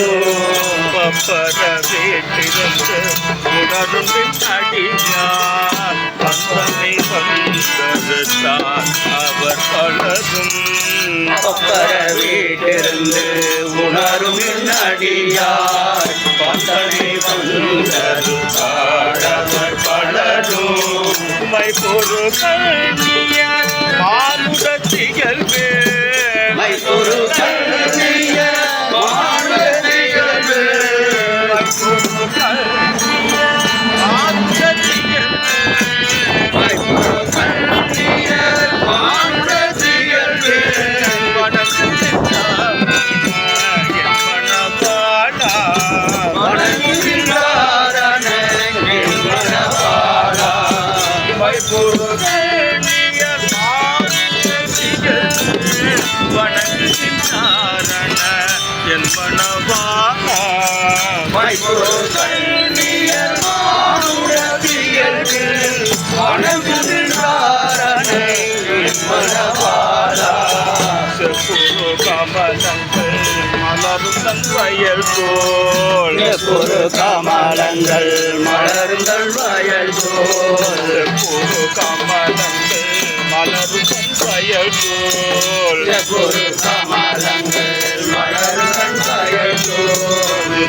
பலரும் பப்பர வீட்டிருந்து உணர்ந்து அடியார் பந்தனை வந்ததுதான் அவர் பலரும் பப்பர வீட்டிருந்து உணரும் அடியார் பந்தனை வந்தது பாடவர் பலரும் மை பொரு வயல் போல் ஒரு கமலங்கள் மலர்ந்தல் வயல் போல். ஒரு கமலங்கள் மலரும் வயல் போல். ஒரு கமலங்கள்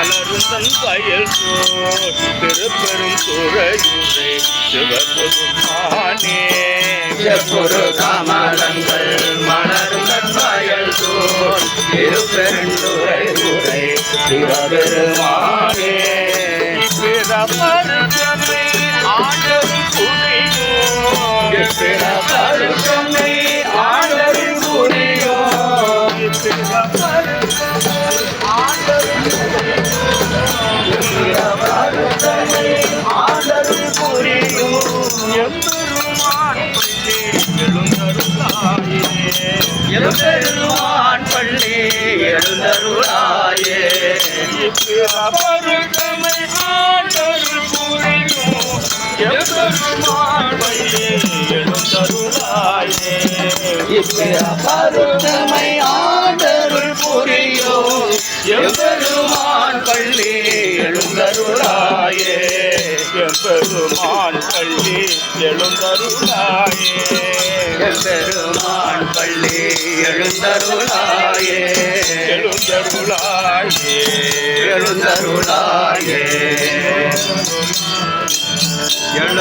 மலருந்தன் வயல் திருப்பெரும் துறையுரை சிவபெருமானே. ஒரு கமலங்கள் மலர்ந்தல் வயல் போல் திருப்பெருந்துறை உரை சிவபெருமானே. பிறமருதனை எம்பெருமான் பள்ளி எழுந்தருளாயே. இப்பிறப்பருத்தமை ஆண்டருள் புரியும் எம்பெருமான் பள்ளி எழுந்தருளாயே. பெருமான் பள்ளி எழுந்தருளாயே. எம்பெருமான் பள்ளி எழுந்தருளாயே. எழுந்தருளாயே. எழுந்தருளாயே. எழு